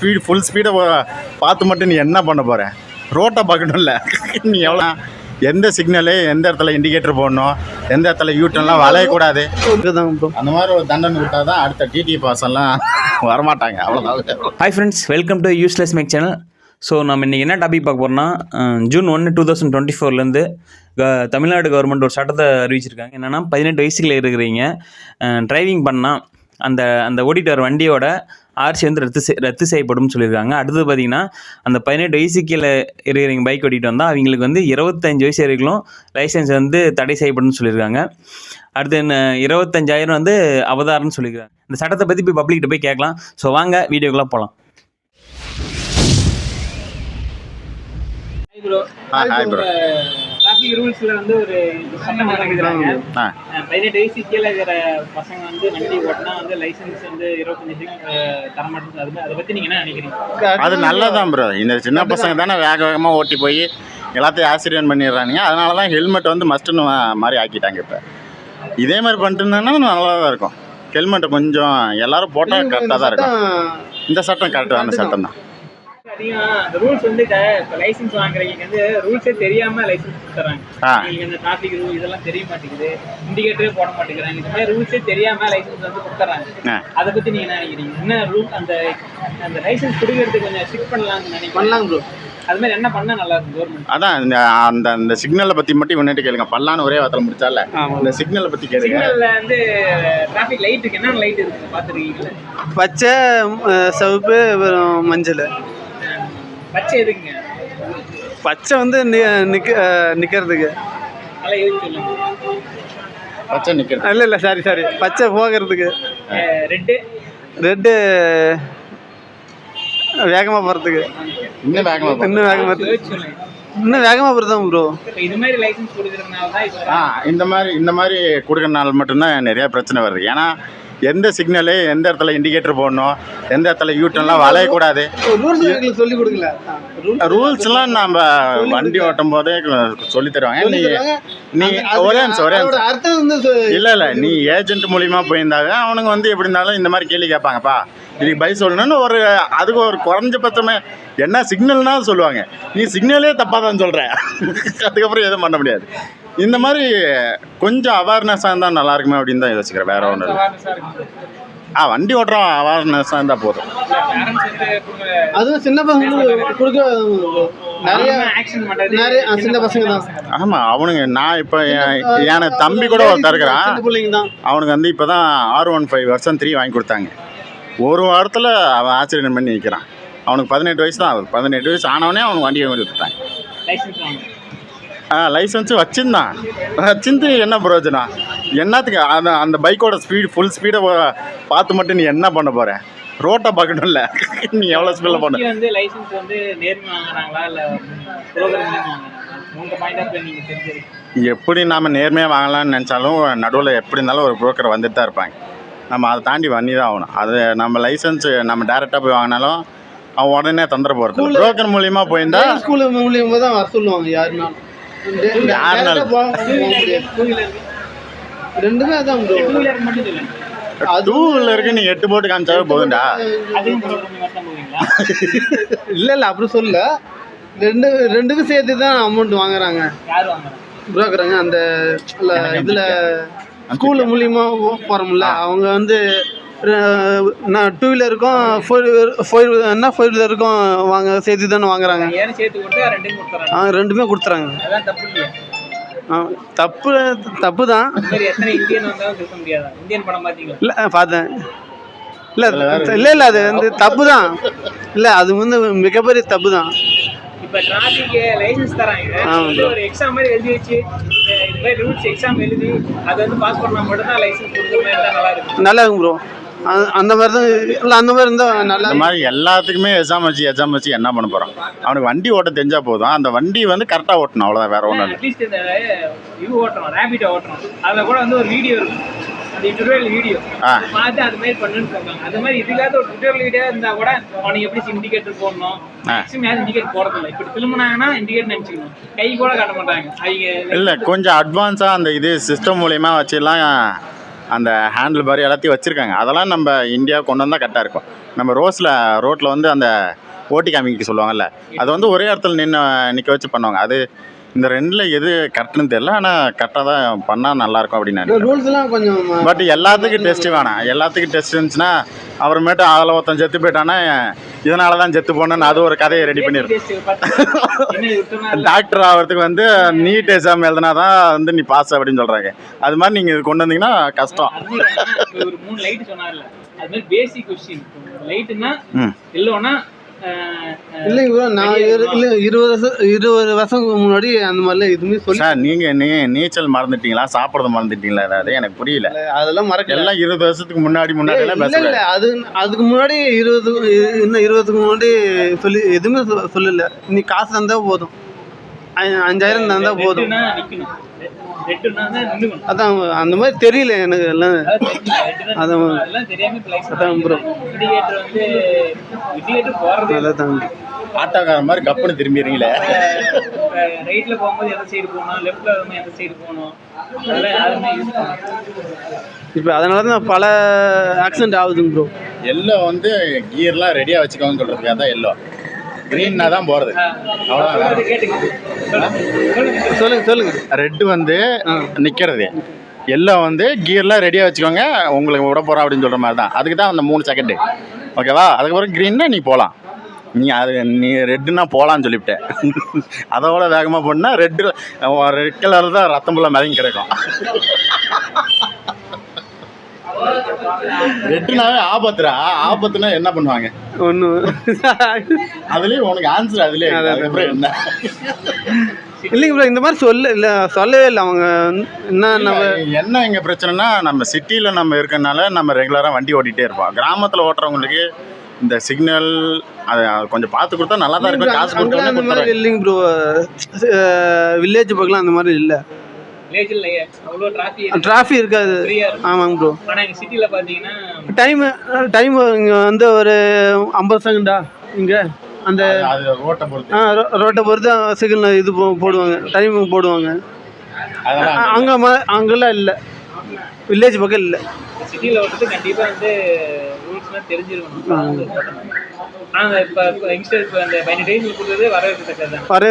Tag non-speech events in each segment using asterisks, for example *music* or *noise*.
Speed full ஸ்பீடை பார்த்து மட்டும் நீ என்ன பண்ண போகிற ரோட்டை பார்க்கணும்ல. நீ எவ்வளோ எந்த சிக்னலு எந்த இடத்துல இண்டிகேட்டர் போடணும் எந்த இடத்துல யூட்டன்லாம் வளையக்கூடாது. அந்த மாதிரி ஒரு தண்டனை விட்டால் தான் அடுத்த டிடி பாசம்லாம் வரமாட்டாங்க. அவ்வளோதான் hi friends welcome to useless mac channel so நம்ம இன்றைக்கி என்ன டாபிக் பார்க்க போகிறோம்னா ஜூன் ஒன்று டூ தௌசண்ட் டுவெண்ட்டி ஃபோர்லேருந்து தமிழ்நாடு கவர்மெண்ட் ஒரு சட்டத்தை அறிவிச்சிருக்காங்க. என்னென்னா பதினெட்டு வயசுல இருக்கிறீங்க. டிரைவிங் பண்ணால் அந்த அந்த ஓடிட்டர் வண்டியோட ஆர்சி வந்து ரத்து செய் ரத்து செய்யப்படும்னு சொல்லியிருக்காங்க. அடுத்தது பார்த்தீங்கன்னா அந்த பதினெட்டு வயசு கீழே இருக்கிறவங்க பைக் ஓட்டிகிட்டு வந்தால் அவங்களுக்கு வந்து இருபத்தஞ்சு வயசு வரைக்கும் லைசன்ஸ் வந்து தடை செய்யப்படும்னு சொல்லியிருக்காங்க. அடுத்து என்ன இருபத்தஞ்சாயிரம் வந்து அவதாரம்னு சொல்லியிருக்காங்க. இந்த சட்டத்தை பற்றி போய் பப்ளிக்கிட்ட போய் கேட்கலாம். ஸோ வாங்க வீடியோக்குள்ளே போகலாம் ப்ரோ ஹாய் ப்ரோ டிராஃபிக் ரூல்ஸ்ல வந்து ஒரு சட்டம் பதினெட்டு வயசு கீழே இருக்கிற பசங்க வந்து வண்டி ஓட்டினா வந்து லைசன்ஸ் வந்து இருபத்தஞ்சு தர மாட்டேங்குது அது அதை பத்தி நீங்க என்ன நினைக்கிறீங்க? அது நல்லதான் ப்ரோ இந்த சின்ன பசங்க தானே வேக வேகமாக ஓட்டி போய் எல்லாத்தையும் ஆக்சிடென்ட் பண்ணிடுறானுங்க. அதனால தான் ஹெல்மெட் வந்து மஸ்ட்டுன்னு மாதிரி ஆக்கிட்டாங்க இப்போ. இதே மாதிரி பண்ணிட்டு இருந்தாங்கன்னா நல்லா தான் இருக்கும். ஹெல்மெட்டை கொஞ்சம் எல்லாரும் போட்டால் கரெக்டாக தான் இருக்கும். இந்த சட்டம் கரெக்டான சட்டம் தான். அதிகம் அந்த ரூல்ஸ் வந்து இப்போ லைசன்ஸ் வாங்குறவங்க வந்து ரூல்ஸே தெரியாம லைசன்ஸ் கொடுத்துறாங்க. உங்களுக்கு இந்த டிராஃபிக் ரூல் இதெல்லாம் தெரிய மாட்டேங்குது. இண்டிகேட்டரே போட மாட்டேங்கிறாங்க. இந்த மாதிரி ரூல்ஸே தெரியாம லைசன்ஸ் வந்து கொடுத்துறாங்க. அதை பத்தி நீங்க என்ன நினைக்கிறீங்க? என்ன ரூல் அந்த அந்த லைசன்ஸ் கொடுக்கறதுக்கு கொஞ்சம் ஸ்ட்ரிக்ட் பண்ணலாம்னு நினைக்கிறேன் பண்ணலாங்க ப்ரோ அது மாதிரி என்ன பண்ணா நல்லா இருக்கும் கவர்மெண்ட் அதான் இந்த அந்த அந்த சிக்னலை பற்றி மட்டும் இவன்ட்டு கேளுங்க. பல்லான்னு ஒரே வார்த்தை முடிச்சால. இந்த சிக்னலை பற்றி கேளுங்க. சிக்னல்ல வந்து டிராஃபிக் லைட்டுக்கு என்னென்ன லைட் இருக்கு? பாத்துருக்கீங்களா பச்சை சிவப்பு மஞ்சள். பச்சை எதுக்குங்க பச்சை வந்து நிக்க சொல்லுங்க? பச்சை நிற்கிறது இல்லை இல்லை சாரி சாரி பச்சை போகிறதுக்கு. ரெட்டு? ரெட்டு வேகமாக போகிறதுக்கு இன்னும் வேகமாக போ. இன்னும் வேகமாக இன்னும் வேகமாக போகிறதான் ப்ரோ இது மாதிரி லைசன்ஸ் கொடுக்கறதுனால தான் இப்போ ஆ இந்த மாதிரி இந்த மாதிரி கொடுக்கறனால மட்டும்தான் நிறைய பிரச்சனை வருது. ஏன்னா எந்த சிக்னலு எந்த இடத்துல இண்டிகேட்டர் போடணும் எந்த இடத்துல யூட்டன்லாம் வளையக்கூடாது. சொல்லி கொடுக்கல. ரூல்ஸ்லாம் நம்ம வண்டி ஓட்டும் போதே சொல்லி தருவாங்க. நீ நீ ஒரே நிமிஷம் ஒரே அர்த்தம் இல்லை இல்லை நீ ஏஜென்ட் மூலியமா போயிருந்தாங்க அவனுங்க வந்து எப்படி இருந்தாலும் இந்த மாதிரி கேள்வி கேட்பாங்கப்பா. இதுக்கு பை சொல்லணும்னு ஒரு அதுக்கு ஒரு குறைஞ்சபட்சமே என்ன சிக்னல்னா சொல்லுவாங்க. நீ சிக்னலே தப்பாக தான் சொல்கிற அதுக்கப்புறம் எதுவும் பண்ண முடியாது. இந்த மாதிரி கொஞ்சம் அவேர்னஸாக இருந்தால் நல்லா இருக்குமே அப்படின்னு தான் யோசிக்கிறேன். வேற இருக்கும் ஆ வண்டி ஓட்டுறோம். அவேர்னஸாக இருந்தால் போதும். அதுவும் சின்ன பசங்களுக்கு கொடுக்க நிறைய நிறைய சின்ன பசங்க தான். ஆமாம் அவனுங்க நான் இப்போ எனக்கு தம்பி கூட ஒருத்தர் இருக்கிறான். அவனுக்கு வந்து இப்போ தான் ஆர் ஒன் ஃபைவ் வருஷம் த்ரீ வாங்கி கொடுத்தாங்க. ஒரு வாரத்தில் அவன் ஆக்சிடென்ட் பண்ணி நிற்கிறான் அவனுக்கு பதினெட்டு வயசு தான் ஆகுது. பதினெட்டு வயசு ஆனவனே அவனுக்கு வண்டி வாங்கி கொடுத்துட்டாங்க. லைசன்ஸ் ஆ லைசன்ஸு வச்சிருந்தான் வச்சிருந்து என்ன பிரயோஜனம்? என்னத்துக்கு அந்த அந்த பைக்கோட ஸ்பீடு ஃபுல் ஸ்பீடை பார்த்து மட்டும் நீ என்ன பண்ண போகிற ரோட்டை பார்க்கணும்ல. நீ எவ்வளோ ஸ்பீடில் போன வந்து லைசன்ஸ் வந்து நேர்மை வாங்குறாங்களா இல்லை எப்படி நாம் நேர்மையாக வாங்கலாம்னு நினச்சாலும் நடுவில் எப்படி இருந்தாலும் ஒரு புரோக்கர் வந்துட்டு தான் இருப்பாங்க. நம்ம அதை தாண்டி பண்ணி தான் ஆகணும். அது நம்ம லைசன்ஸ் நம்ம டேரெக்டாக போய் வாங்கினாலும் அவன் உடனே தந்துட போகிறது புரோக்கர் மூலியமாக போயிருந்தா ஸ்கூல் மூலியமா தான் சொல்லுவாங்க யாருனாலும். ரெண்டுமே அதான் ப்ரோ டூ வீலருக்கு நீ எட்டு போட்டு காமிச்சாவே போதும்டா. இல்ல இல்ல அப்படி சொல்ல. ரெண்டு ரெண்டுக்கும் சேர்த்து தான் அமௌண்ட் வாங்குறாங்க. யார் வாங்குறாங்க? புரோக்கருங்க அந்த இல்ல, இதுல ஸ்கூல் மூலியமா போறோம்ல அவங்க வந்து நான் டூ வீலருக்கும் ஃபோர் ஃபோர் என்ன ஃபோர் வீலருக்கும் வாங்க சேர்த்து தானே வாங்குறாங்க ஆ ரெண்டுமே கொடுத்துறாங்க. ஆ, தப்பு தப்பு தான் இல்லை பார்த்தேன். இல்லை இல்லை இல்லை அது வந்து தப்பு தான் இல்லை அது வந்து மிகப்பெரிய தப்பு தான் இப்போ டிராஃபிக் லைசன்ஸ் தராங்க. ஒரு எக்ஸாம் மாதிரி எழுதி வச்சு இந்த இது மாதிரி ரூல்ஸ் எக்ஸாம் எழுதி அதை வந்து பாஸ் பண்ணா மட்டும் தான் லைசன்ஸ் கொடுக்குற மாதிரி இருந்தால் நல்லா இருக்கும். நல்லா இருக்கும் ப்ரோ அந்த மாதிரி தான் இல்லை அந்த மாதிரி இருந்தால் நல்லா இந்த மாதிரி எல்லாத்துக்குமே எக்ஸாம் வச்சு எக்ஸாம் வச்சு என்ன பண்ண போகிறான் அவனுக்கு வண்டி ஓட்ட தெரிஞ்சா போதும். அந்த வண்டி வந்து கரெக்டாக ஓட்டணும் அவ்வளோதான் வேற ஒன்றும் இல்லை. அட்லீஸ்ட் இந்த இது ஓட்டுறோம் ரேபிட்டை ஓட்டுறோம் அதில் கூட வந்து ஒரு வீடியோ இருக்கும். அந்த டுட்டோரியல் வீடியோ. பார்த்து அது மாதிரி பண்ணுன்னு சொல்றாங்க அது மாதிரி இது இல்லாத ஒரு டுட்டோரியல் வீடியோ இருந்தால் கூட அவனுக்கு எப்படி இண்டிகேட்டர் போடணும்? ஆ. மேக்ஸிமம் யாரும் இண்டிகேட் போடுறதில்ல. இப்படி திரும்பினாங்கன்னா இண்டிகேட் நினச்சிக்கணும். கை கூட காட்ட மாட்டாங்க. அவங்க இல்லை கொஞ்சம் அட்வான்ஸாக அந்த இது சிஸ்டம் மூலயமா வச்சுலாம் அந்த ஹேண்டில் பார் எல்லாத்தையும் வச்சுருக்காங்க. அதெல்லாம் நம்ம இந்தியா கொண்டு வந்தால் கரெக்டாக இருக்கும். நம்ம ரோஸில் ரோட்டில் வந்து அந்த ஓட்டி காமிக்க சொல்லுவாங்கல்ல அது வந்து ஒரே இடத்துல நின்று நிற்க வச்சு பண்ணுவாங்க. அது இந்த ரெண்டில் எது கரெக்டுன்னு தெரியல ஆனால் கரெக்டாக தான் பண்ணால் நல்லாயிருக்கும் அப்படின்னு நினைக்கிறேன். ரூல்ஸ்லாம் கொஞ்சம் பட் எல்லாத்துக்கும் டெஸ்ட் வேணாம். எல்லாத்துக்கும் டெஸ்ட் இருந்துச்சுன்னா அப்புறமேட்டு அதில் ஒருத்தன் செத்து போயிட்டானா இதனால தான் செத்து போனேன்னு அது ஒரு கதையை ரெடி பண்ணிடு டேஸ்ட் பார்த்தீங்கன்னா என்ன விட்டோம்னா டாக்டர் ஆகிறதுக்கு வந்து நீட் எக்ஸாம் எழுதினா தான் வந்து நீ பாஸ் அப்படின்னு சொல்கிறாங்க அது மாதிரி நீங்கள் கொண்டு வந்தீங்கன்னா கஷ்டம். ஒரு மூணு லைட் சொன்னார்ல. அது மாதிரி பேசிக் கொஸ்டின் லைட்டுன்னா ம். இல்லைன்னா இல்லைங்க நான் இருபது வருஷம் இருபது வருஷத்துக்கு முன்னாடி அந்த மாதிரிலாம் எதுவுமே சொல்லி சார் நீங்கள் நீ நீச்சல் மறந்துட்டீங்களா? சாப்பிட்றது மறந்துட்டீங்களா ஏதாவது? எனக்கு புரியல. அதெல்லாம் மறக்கல. எல்லாம் இருபது வருஷத்துக்கு முன்னாடி முன்னாடி எல்லாம் இல்ல அது அதுக்கு முன்னாடி இருபது இன்னும் இருபதுக்கு முன்னாடி சொல்லி எதுவுமே சொ- சொல்லல. நீ காசு தந்தா போதும். அஞ்சாயிரம் தந்தா போதும். அதான் அந்த மாதிரி தெரியல எனக்கு எல்லாம். அதான் license அதான். ஆட்டோக்கார மாதிரி கப்புன்னு திரும்பிடுறீங்களே. இப்ப ரைட்ல போகும்போது எந்த சைடு போகணும்? லெஃப்ட்ல வரும்போது எந்த சைடு போகணும்? இப்போ அதனால தான் பல ஆக்சிடென்ட் ஆகுதுங்க ப்ரோ எல்லோ வந்து கியர்லாம் ரெடியாக வச்சுக்கோங்கன்னு சொல்கிறதுக்காக தான் எல்லோ. க்ரீன்னா தான் போகிறது அவ்வளோதான் சொல்லுங்க சொல்லுங்க. ரெட்டு வந்து நிற்கிறது எல்லோ வந்து கியர்லாம் ரெடியாக வச்சுக்கோங்க. உங்களுக்கு விட போகிறோம் அப்படின்னு சொல்கிற மாதிரி தான். அதுக்கு தான் அந்த மூணு செகண்டு ஓகேவா அதுக்கப்புறம் க்ரீன்னா நீ போகலாம் நீ அது நீ ரெட்டுன்னா போகலான்னு சொல்லிவிட்டேன் *laughs* அதோட வேகமாக போனால் ரெட்டு ரெட் கலர் தான் ரத்தம் புள்ள மிதங்கி கிடக்கும். *laughs* ரெட்டுனாவே ஆபத்துடா. ஆபத்துனா என்ன பண்ணுவாங்க? ஒன்றும் அதுலேயும் உனக்கு ஆன்சர் அதுலேயே என்ன? இல்லைங்க ப்ரோ இந்த மாதிரி சொல்ல இல்லை சொல்லவே இல்லை அவங்க. என்ன நம்ம என்ன இங்கே பிரச்சனைனா நம்ம சிட்டியில் நம்ம இருக்கறனால நம்ம ரெகுலராக வண்டி ஓட்டிகிட்டே இருப்போம். கிராமத்தில் ஓட்டுறவங்களுக்கு இந்த சிக்னல் அது கொஞ்சம் பார்த்து கொடுத்தா நல்லா தான் இருக்கும். காசு மாதிரி இல்லைங்க ப்ரோ வில்லேஜ் பக்கம் அந்த மாதிரி இல்லை. டிராஃபிக் இருக்காது. ஆமாங்க ப்ரோ டைம் டைம் இங்கே வந்து ஒரு ஐம்பது செகண்டா இங்கே அந்த அது ரோட்டை பொறுத்து. ஆ ரோட்டை பொறுத்து சிக்னல் இது போ- போடுவாங்க. டைம் போடுவாங்க. அங்க அங்கெல்லாம் இல்லை. வில்லேஜ் பக்கம் இல்லை. ரூல்ஸ்லாம் தெரிஞ்சிருக்கணும். ஆனா இப்ப யங்ஸ்டர் இப்போ அந்த பதினெட்டு வயசுல கொடுத்தது வரவேற்கத்தக்கது தான். வர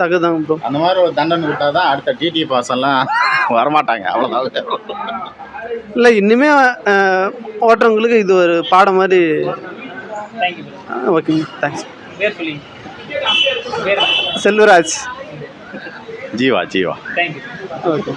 தக்கதாங்க ப்ரோ அந்த மாதிரி ஒரு தண்டனை விட்டால் தான் அடுத்த டிடி பாஸ் எல்லாம் வரமாட்டாங்க. அவ்வளோதான் இல்லை அஹ், ஓட்டுறவங்களுக்கு இது ஒரு பாடம் மாதிரி ஓகேங்க தேங்க்ஸ் செல்வராஜ். ஜீவா ஜீவா. ஓகே